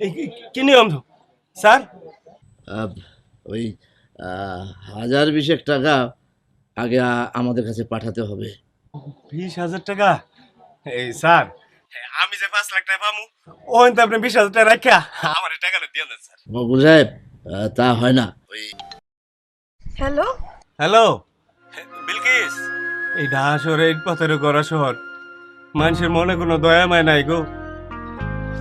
এই কি- নিয়ম স্যার? ওই হাজার বিশেক টাকা আগে আমাদের কাছে পাঠাতে হবে। বিশ হাজার টাকা? এই স্যার আমি যে পাঁচ লাখ টাকা পামু ওখান তো আপনি বিশ হাজার টাকা রাখা আমার টাকাটা দিয়ে দেন স্যার। মকবুল সাহেব তা হয় না। ওই হ্যালো? হ্যালো? বিলকিস? এই শহরে এই পথের গড়া শহর। মানুষের মনে কোনো দয়া মায় নাই গো।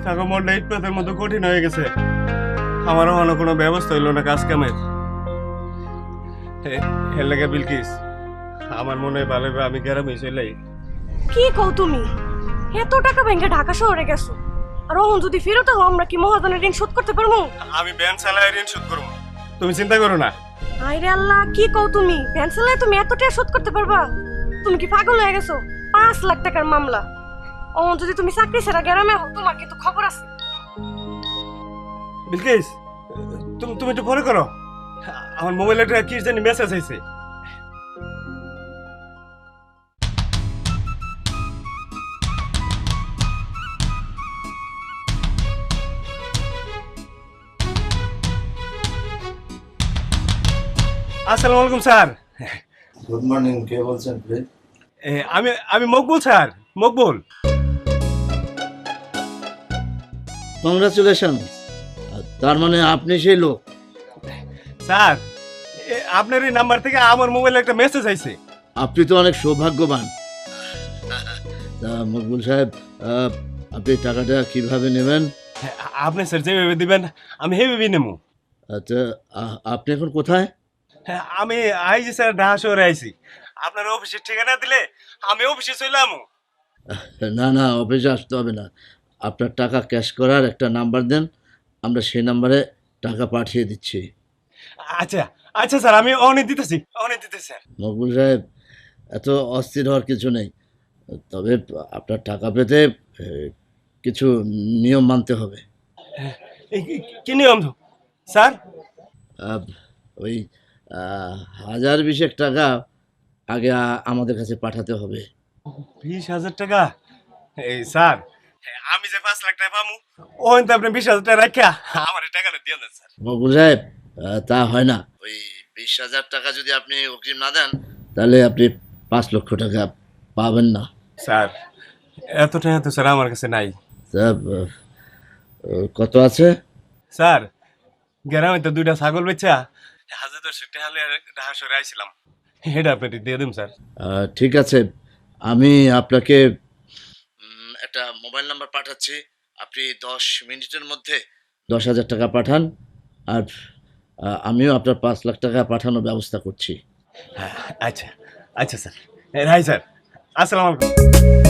তাকে মনটা ইট পাথের মতো কঠিন হয়ে গেছে। আমারও অন্য কোনো ব্যবস্থা হইল না কাজ কামের। এর লাগে বিলকিস আমার মনে হয় ভালো আমি গ্রামে চলে কি কও তুমি? এত টাকা ব্যাংকে ঢাকা শহরে গেছো। আর ওহন যদি ফেরত হও আমরা কি মহাজনের ঋণ শোধ করতে পারব? আমি ব্যান চালায় ঋণ শোধ করব। তুমি চিন্তা করো না। আইরে আল্লাহ কি কও তুমি? ভ্যান চালায় তুমি এত টাকা শোধ করতে পারবা? তুমি কি পাগল হয়ে গেছো? পাঁচ লাখ টাকার মামলা। ওহন যদি তুমি চাকরি ছাড়া গ্রামে হও তোমার কিন্তু খবর আছে। বিলকিস তুমি তুমি একটু পরে করো। আমার মোবাইলে একটা কি জানি মেসেজ আইছে। আসসালামু আলাইকুম স্যার। গুড মর্নিং কে বলছেন আমি আমি মকবুল স্যার। মকবুল। কংগ্রাচুলেশন তার মানে আপনি সেই লোক। স্যার আপনার এই নাম্বার থেকে আমার মোবাইলে একটা মেসেজ আইছে। আপনি তো অনেক সৌভাগ্যবান। তা মকবুল সাহেব আপনি টাকাটা কীভাবে নেবেন? হ্যাঁ, আপনি স্যার যেভাবে দিবেন আমি হেভি নেব। আচ্ছা আপনি এখন কোথায়? হ্যাঁ, আমি আইছি স্যার ঢাকা শহরে আইছি। আপনার অফিসের ঠিকানা দিলে আমি অফিসে চলে আমু না না অফিসে আসতে হবে না। আপনার টাকা ক্যাশ করার একটা নাম্বার দেন আমরা সেই নাম্বারে টাকা পাঠিয়ে দিচ্ছি। আচ্ছা আচ্ছা স্যার আমি অনেক দিতেছি অনেক দিতেছি। স্যার মকবুল সাহেব এত অস্থির হওয়ার কিছু নেই। তবে আপনার টাকা পেতে কিছু নিয়ম মানতে হবে। কি নিয়ম স্যার? ওই হাজার বিশেক টাকা আগে আমাদের কাছে পাঠাতে হবে। বিশ হাজার টাকা? এই স্যার আমি যে পাঁচ লাখ টাকা পামু ওখান তো আপনি বিশ হাজার টাকা রাখা। আমার টাকাটা দিয়ে দেন স্যার। মকবুল সাহেব তা হয় না। ওই বিশ হাজার টাকা যদি আপনি অগ্রিম না দেন তাহলে আপনি পাঁচ লক্ষ টাকা পাবেন না। স্যার এত টাকা তো স্যার আমার কাছে নাই। আহ, কত আছে? স্যার গ্রামে তো দুইটা ছাগল বেচা। হাজার দশ টাকা হলে ঢাকা শহরে আইছিলাম। এটা আপনি দিয়ে দিন স্যার। ঠিক আছে আমি আপনাকে একটা মোবাইল নাম্বার পাঠাচ্ছি আপনি দশ মিনিটের মধ্যে দশ হাজার টাকা পাঠান আর আমিও আপনার পাঁচ লাখ টাকা পাঠানোর ব্যবস্থা করছি। হ্যাঁ আচ্ছা আচ্ছা স্যার। হ্যাঁ স্যার আসসালামু আলাইকুম।